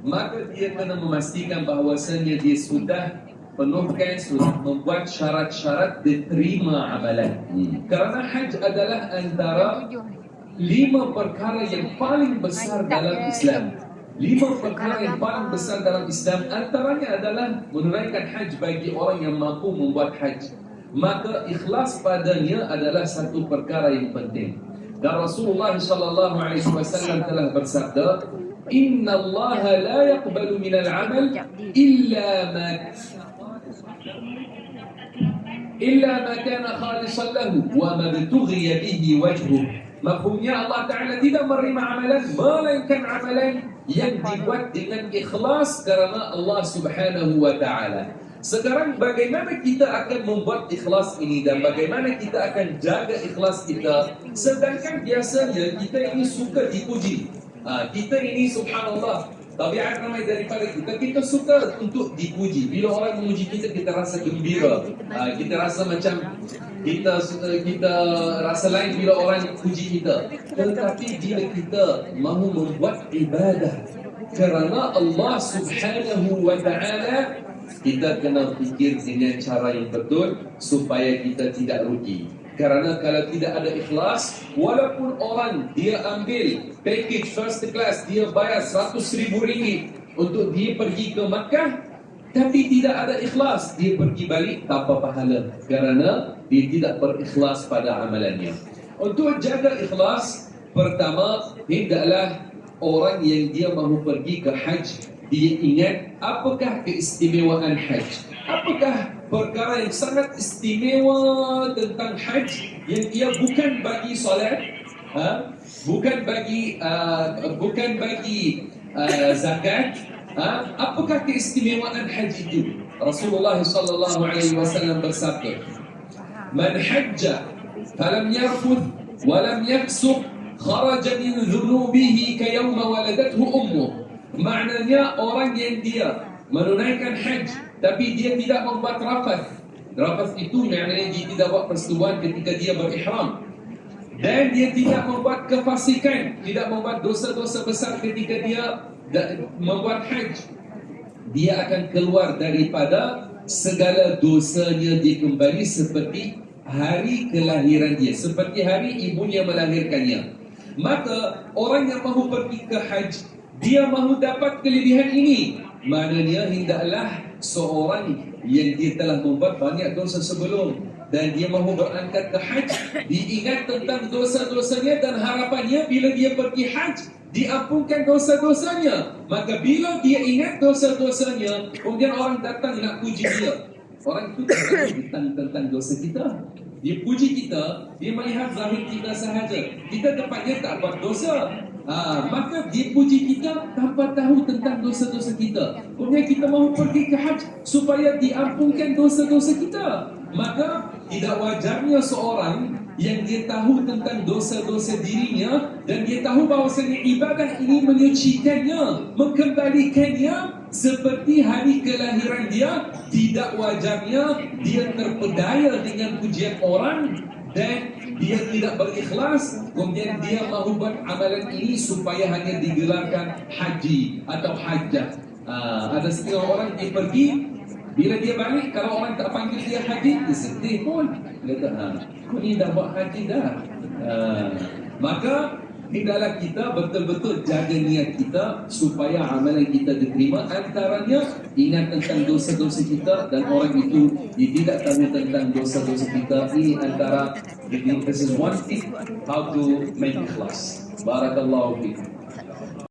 maka dia kena memastikan bahawasanya dia sudah penuhkan sudah membuat syarat-syarat diterima amalan. Hmm. Kerana haj adalah antara lima perkara yang paling besar dalam Islam. Lima perkara yang paling besar dalam Islam antaranya adalah menunaikan haj bagi orang yang mampu membuat haj. Maka ikhlas padanya adalah satu perkara yang penting. Dan Rasulullah sallallahu alaihi wasallam telah bersabda, إن الله لا يقبل من العمل إلا ما إلا ما كان خالصا له وما ابتغي به وجهه. مفهوم؟ يا الله تعالى إذا مريم عملا ما لن كان عملا يبدي ودنا إخلاص كرماء الله سبحانه وتعالى. Sekarang bagaimana kita akan membuat ikhlas ini dan bagaimana kita akan jaga ikhlas kita? Sedangkan biasanya kita ini suka dipuji. Ha, Kita ini subhanallah Tabiat ramai daripada kita Kita suka untuk dipuji. Bila orang memuji kita Kita rasa gembira. Ha, Kita rasa macam kita kita rasa lain bila orang puji kita. Tetapi bila kita mahu membuat ibadah kerana Allah Subhanahu wa taala kita kena fikir dengan cara yang betul supaya kita tidak rugi kerana kalau tidak ada ikhlas walaupun orang dia ambil package first class dia bayar 100 ribu ringgit untuk dia pergi ke Makkah tapi tidak ada ikhlas dia pergi balik tanpa pahala. Kerana dia tidak berikhlas pada amalannya. Untuk jaga ikhlas pertama hendaklah orang yang dia mahu pergi ke haj dia ingat apakah keistimewaan haj apakah perkara yang sangat istimewa tentang haj yang ia bukan bagi solat ha? bukan bagi uh, bukan bagi uh, zakat Ha? Apakah keistimewaan haji itu? Rasulullah sallallahu alaihi wasallam bersabda, "Man hajja falam yarfuth wa lam yaksub kharaja min dhunubihi ka yawma waladathu ummuh." Maknanya orang yang dia menunaikan haji tapi dia tidak membuat rafath. Rafath itu maknanya dia tidak buat persetubuhan ketika dia berihram. Dan dia tidak membuat kefasikan, tidak membuat dosa-dosa besar ketika dia membuat haj dia akan keluar daripada segala dosanya dia kembali seperti hari kelahiran dia seperti hari ibunya melahirkannya maka orang yang mahu pergi ke haj dia mahu dapat kelebihan ini maknanya hendaklah seorang yang dia telah membuat banyak dosa sebelum dan dia mahu berangkat ke haj diingat tentang dosa-dosanya dan harapannya bila dia pergi haj diampunkan dosa-dosanya. Maka bila dia ingat dosa-dosanya, kemudian orang datang nak puji dia. Orang itu tentang, tentang dosa kita. Dia puji kita, dia melihat zahir kita sahaja. Kita tempatnya tak buat dosa. Ha, maka dia puji kita tanpa tahu tentang dosa-dosa kita. Kemudian kita mahu pergi ke haji supaya diampunkan dosa-dosa kita. Maka tidak wajarnya seorang yang dia tahu tentang dosa-dosa dirinya dan dia tahu bahawasanya ibadah ini menyucikannya, mengembalikannya seperti hari kelahiran dia, tidak wajarnya dia terpedaya dengan pujian orang dan dia tidak berikhlas kemudian dia mahu buat amalan ini supaya hanya digelarkan haji atau hajat. Uh, ada setengah orang dia pergi bila dia balik, kalau orang tak panggil dia haji, dia sedih pun. Dia kata, ha, kau ni dah buat haji dah. Ha, maka, hendaklah kita betul-betul jaga niat kita supaya amalan kita diterima. Antaranya, ingat tentang dosa-dosa kita dan orang itu dia tidak tahu tentang dosa-dosa kita. Ini antara, this is one thing, how to make ikhlas. Barakallahu fikum.